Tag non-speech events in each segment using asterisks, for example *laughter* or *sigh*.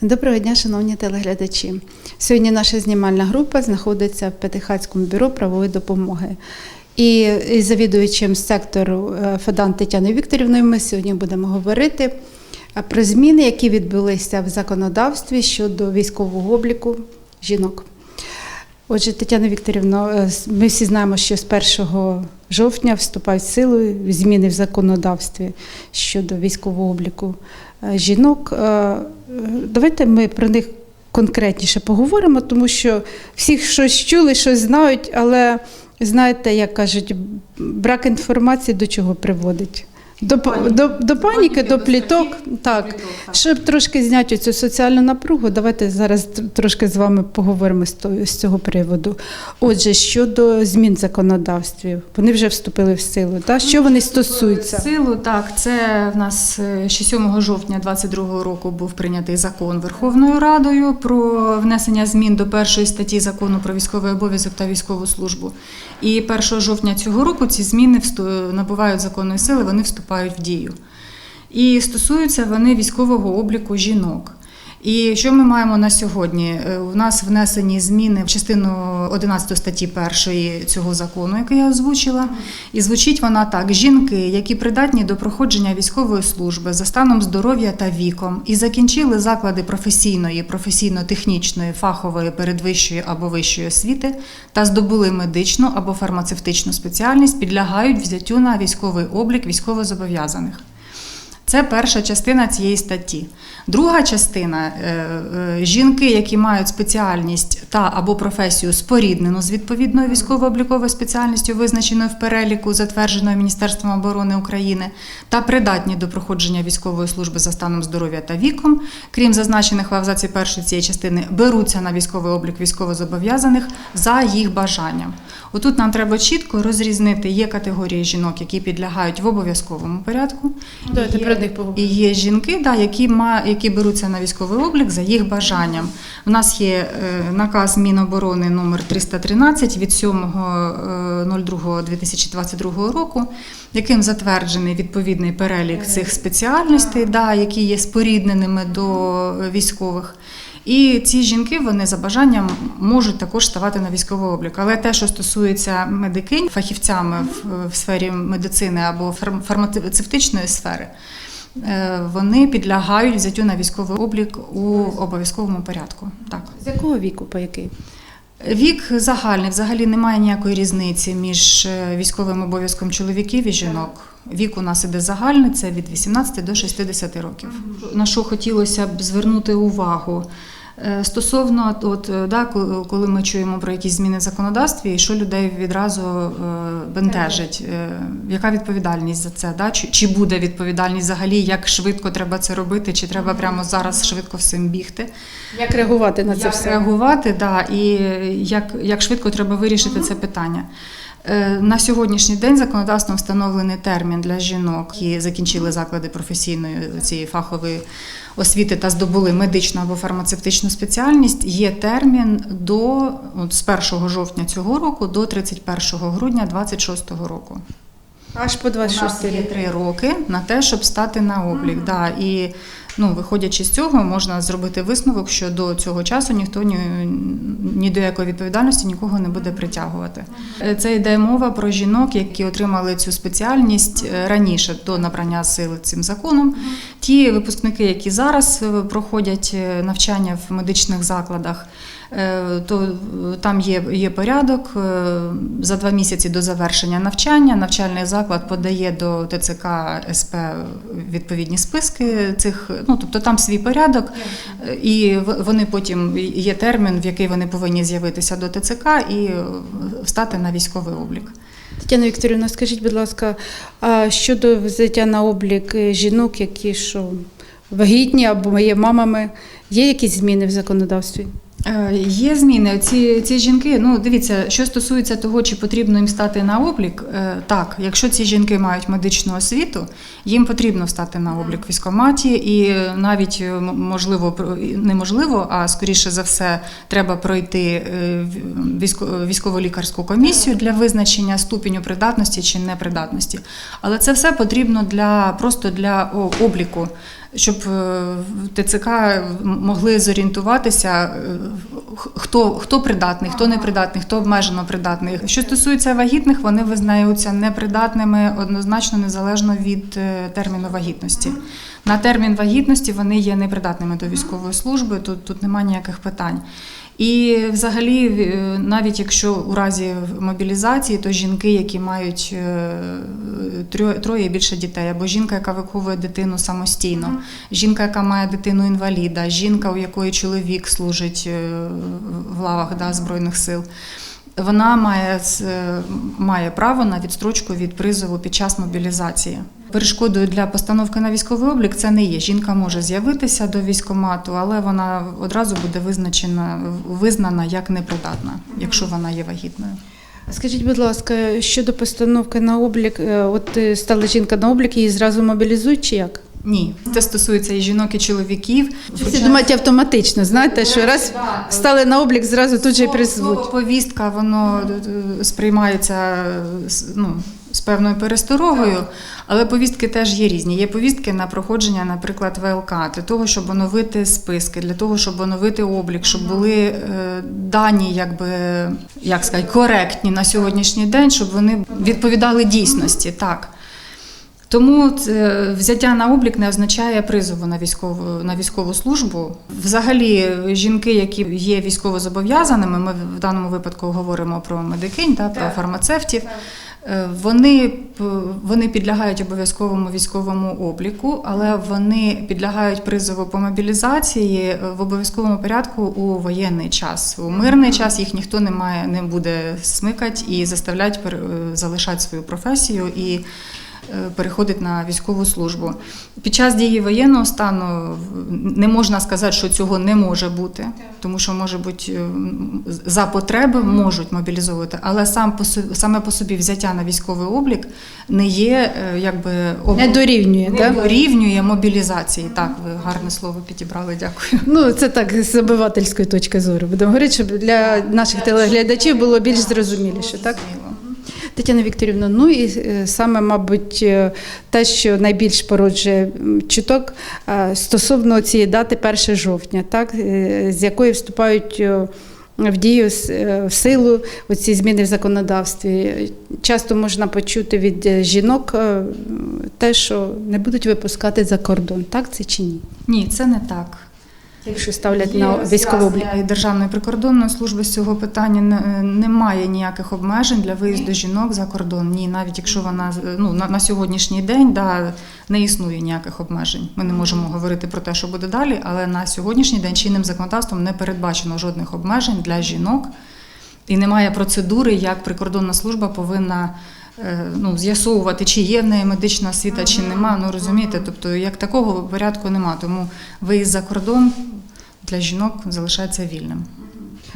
Доброго дня, шановні телеглядачі. Сьогодні наша знімальна група знаходиться в П'ятихатському бюро правової допомоги. І із завідуючим сектору е, Федан Тетяною Вікторівною ми сьогодні будемо говорити е, про зміни, які відбулися в законодавстві щодо військового обліку жінок. Отже, Тетяна Вікторівна, е, ми всі знаємо, що з 1 жовтня вступають в силу зміни в законодавстві щодо військового обліку е, жінок. Е, Давайте ми про них конкретніше поговоримо, тому що всі щось чули, щось знають, але знаєте, як кажуть, брак інформації до чого приводить? До, паніки. до, до паніки, до до пліток. страхів, Так. пліток, так. Щоб трошки зняти цю соціальну напругу, давайте зараз трошки з вами поговоримо з, цього приводу. Отже, щодо змін в законодавстві, вони вже вступили в силу. Та? Що вони стосуються? Силу так, це в нас е, ще 7 жовтня 2022 року був прийнятий закон Верховною Радою про внесення змін до першої статті закону про військовий обов'язок та військову службу. І 1 жовтня цього року ці зміни набувають законної сили, вони вступають в дію. І стосуються вони військового обліку жінок. І що ми маємо на сьогодні? Е, У нас внесені зміни в частину 11 статті 1 цього закону, який я озвучила. І звучить вона так: жінки, які придатні до проходження військової служби за станом здоров'я та віком, і закінчили заклади професійної, професійно-технічної, фахової, передвищої або вищої освіти та здобули медичну або фармацевтичну спеціальність, підлягають взяттю на військовий облік військовозобов'язаних. Це перша частина цієї статті. Друга частина е, е, жінки, які мають спеціальність та або професію споріднену з відповідною військово-обліковою спеціальністю, визначеною в переліку, затвердженою Міністерством оборони України, та придатні до проходження військової служби за станом здоров'я та віком, крім зазначених в абзаці першої цієї частини, беруться на військовий облік військовозобов'язаних за їх бажанням. Отут нам треба чітко розрізнити є категорії жінок, які підлягають в обов'язковому порядку. Є- них. І є жінки, да, які, ма, які беруться на військовий облік за їх бажанням. У нас є е, наказ Міноборони номер 313 від 7.02.2022 року, яким затверджений відповідний перелік цих спеціальностей, да, які є спорідненими до військових. І ці жінки вони за бажанням можуть також ставати на військовий облік. Але те, що стосується медикинь, фахівцями в, в сфері медицини або фарм- фармацевтичної сфери, е, вони підлягають взяттю на військовий облік у обов'язковому порядку. Так. З якого віку по який? Вік загальний, взагалі немає ніякої різниці між е, військовим обов'язком чоловіків і жінок. Вік у нас іде загальний, це від 18 до 60 років. На що хотілося б звернути увагу. Е, Стосовно, от, е, да, коли ми чуємо про якісь зміни в законодавстві, і що людей відразу е, бентежить, яка відповідальність за це? Да? Чи, чи буде відповідальність взагалі, як швидко треба це робити, чи треба прямо зараз швидко всім бігти? Як реагувати на це як все? реагувати, да, і як, як швидко треба вирішити це питання. Е, На сьогоднішній день законодавством встановлений термін для жінок, які закінчили заклади професійної цієї фахової освіти та здобули медичну або фармацевтичну спеціальність. Є термін до от, з 1 жовтня цього року до 31 грудня 2026 року. Аж по У нас є три роки на те, щоб стати на облік. Да. І ну, виходячи з цього, можна зробити висновок, що до цього часу ніхто ні, ні до якої відповідальності нікого не буде притягувати. Е, Це йде мова про жінок, які отримали цю спеціальність е, раніше до набрання сили цим законом. Ті випускники, які зараз е, проходять навчання в медичних закладах. Е, То е, там є, є порядок е, за два місяці до завершення навчання. Навчальний заклад подає до ТЦК СП відповідні списки цих. Ну тобто там свій порядок, і вони потім є термін, в який вони повинні з'явитися до ТЦК і е, стати на військовий облік. Тетяна Вікторівна, скажіть, будь ласка, а щодо взяття на облік жінок, які що вагітні або є мамами, є якісь зміни в законодавстві? Е, Є зміни. Ці, ці жінки, ну дивіться, що стосується того, чи потрібно їм стати на облік, е, так, якщо ці жінки мають медичну освіту, їм потрібно стати на облік в військкоматі, і навіть е, можливо неможливо, а скоріше за все, треба пройти е, військово-лікарську комісію для визначення ступеню придатності чи непридатності. Але це все потрібно для просто для обліку щоб е, ТЦК могли зорієнтуватися, е, хто, хто придатний, хто непридатний, хто обмежено придатний. Що стосується вагітних, вони визнаються непридатними однозначно незалежно від е, терміну вагітності. На термін вагітності вони є непридатними до військової служби, тут, тут немає ніяких питань. І взагалі, е, навіть якщо у разі мобілізації, то жінки, які мають е, троє і більше дітей, або жінка, яка виховує дитину самостійно, жінка, яка має дитину інваліда, жінка, у якої чоловік служить е, в лавах да, Збройних сил. Вона має, е, має право на відстрочку від призову під час мобілізації. Перешкодою для постановки на військовий облік це не є. Жінка може з'явитися до військкомату, але вона одразу буде визначена, визнана як непридатна, якщо вона є вагітною. Скажіть, будь ласка, щодо постановки на облік, е, от е, стала жінка на облік, її зразу мобілізують чи як? Ні, це стосується і жінок, і чоловіків. Всі думають автоматично, знаєте, що раз стали на облік, зразу тут же і призвуть. Повістка, воно е, сприймається е, з- ну, з певною пересторогою, але повістки теж є різні. Є повістки на проходження, наприклад, ВЛК, для того, щоб оновити списки, для того, щоб оновити облік, щоб були е, дані, якби як сказати, коректні на сьогоднішній день, щоб вони відповідали дійсності. Так. Тому це взяття на облік не означає призову на військову на військову службу. Взагалі, жінки, які є військовозобов'язаними, ми в даному випадку говоримо про медикинь та про фармацевтів. е, Вони вони підлягають обов'язковому військовому обліку, але вони підлягають призову по мобілізації е, в обов'язковому порядку у воєнний час. У мирний час їх ніхто не має не буде смикати і е, залишати свою професію і е, переходить на військову службу. Під час дії воєнного стану не можна сказати, що цього не може бути, тому що може бути е, за потреби можуть мобілізовувати, але сам по собі, саме по собі взяття на військовий облік не є е, якби об- Не дорівнює, не так? дорівнює мобілізації. Так, ви гарне слово підібрали. Дякую. Ну, це так з обивательської точки зору. Будемо говорити, щоб для наших телеглядачів було більш зрозуміліше, так? Тетяна Вікторівна, ну і е, саме, мабуть, е, те, що найбільш породжує чуток е, стосовно цієї дати 1 жовтня, так, з якої вступають в дію в силу оці зміни в законодавстві. Часто можна почути від жінок те, що не будуть випускати за кордон. Так це чи ні? Ні, це не так. Якщо ставлять на військовий облік. Державної прикордонної служби з цього питання немає ніяких обмежень для виїзду жінок за кордон. Ні, навіть якщо вона ну на, на сьогоднішній день да, не існує ніяких обмежень. Ми не можемо говорити про те, що буде далі, але на сьогоднішній день чинним законодавством не передбачено жодних обмежень для жінок. І немає процедури, як прикордонна служба повинна е, ну, з'ясовувати, чи є в неї медична освіта, чи нема. Ну розумієте, тобто як такого порядку нема. Тому виїзд за кордон для жінок залишається вільним.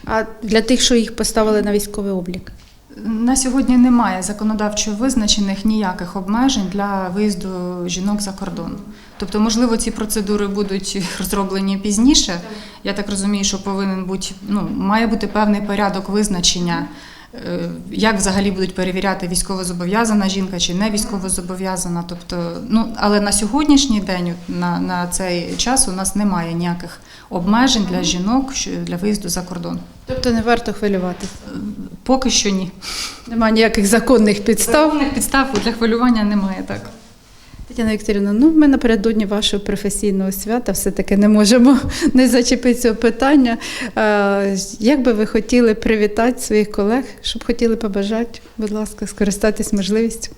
А для тих, що їх поставили на військовий облік. На сьогодні немає законодавчо визначених ніяких обмежень для виїзду жінок за кордон. Тобто, можливо, ці процедури будуть *laughs* розроблені пізніше. Я так розумію, що повинен бути ну має бути певний порядок визначення, е, як взагалі будуть перевіряти військовозобов'язана жінка чи не військовозобов'язана. Тобто, ну але на сьогоднішній день, на, на цей час, у нас немає ніяких обмежень для жінок що- для виїзду за кордон. Тобто не варто хвилюватися. Поки що ні. Немає ніяких законних підстав. Законних підстав для хвилювання немає так. Тетяна Вікторівна, ну ми напередодні вашого професійного свята все-таки не можемо *laughs* не зачепити цього питання. Як би ви хотіли привітати своїх колег, щоб хотіли побажати, будь ласка, скористатись можливістю?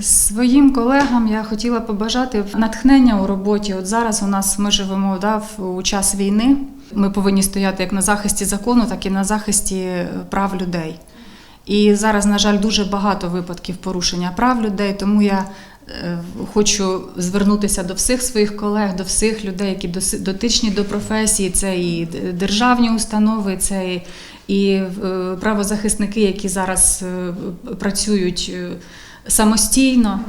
Своїм колегам я хотіла побажати натхнення у роботі. От зараз у нас ми живемо да, у час війни. Ми повинні стояти як на захисті закону, так і на захисті е, прав людей. І зараз, на жаль, дуже багато випадків порушення прав людей, тому я хочу звернутися до всіх своїх колег, до всіх людей, які дотичні до професії. Це і державні установи, це і- е, правозахисники, які зараз е, працюють е, самостійно.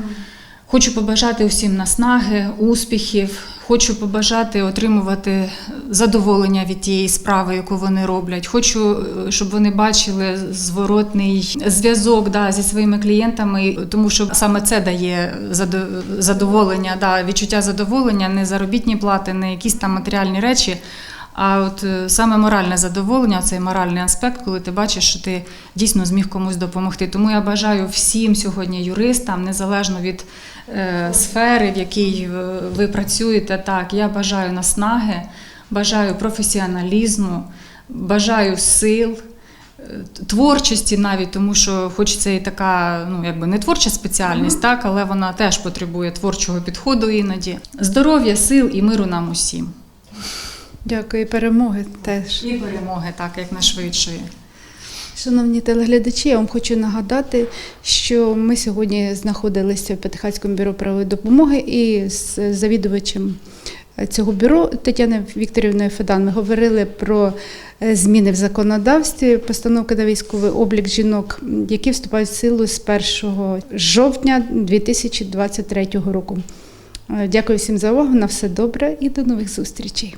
Хочу побажати усім наснаги, успіхів. Хочу побажати отримувати задоволення від тієї справи, яку вони роблять. Хочу, е, щоб вони бачили зворотний зв'язок да, зі своїми клієнтами, тому що саме це дає задоволення, да, відчуття задоволення, не заробітні плати, не якісь там матеріальні речі. А от е, саме моральне задоволення, цей моральний аспект, коли ти бачиш, що ти дійсно зміг комусь допомогти. Тому я бажаю всім сьогодні юристам, незалежно від е, сфери, в якій е, ви працюєте, так я бажаю наснаги, бажаю професіоналізму, бажаю сил. е, Творчості навіть, тому що хоч це і така, ну якби не творча спеціальність, так, але вона теж потребує творчого підходу іноді. Здоров'я, сил і миру нам усім. Дякую, і перемоги теж. І перемоги, так, як найшвидшої. Шановні телеглядачі, я вам хочу нагадати, що ми сьогодні знаходилися в Петихацькому бюро правової допомоги і з завідувачем цього бюро Тетяною Вікторівною Федан ми говорили про е, зміни в законодавстві, постановки на військовий облік жінок, які вступають в силу з 1 жовтня 2023 року. Е, Дякую всім за увагу. На все добре і до нових зустрічей.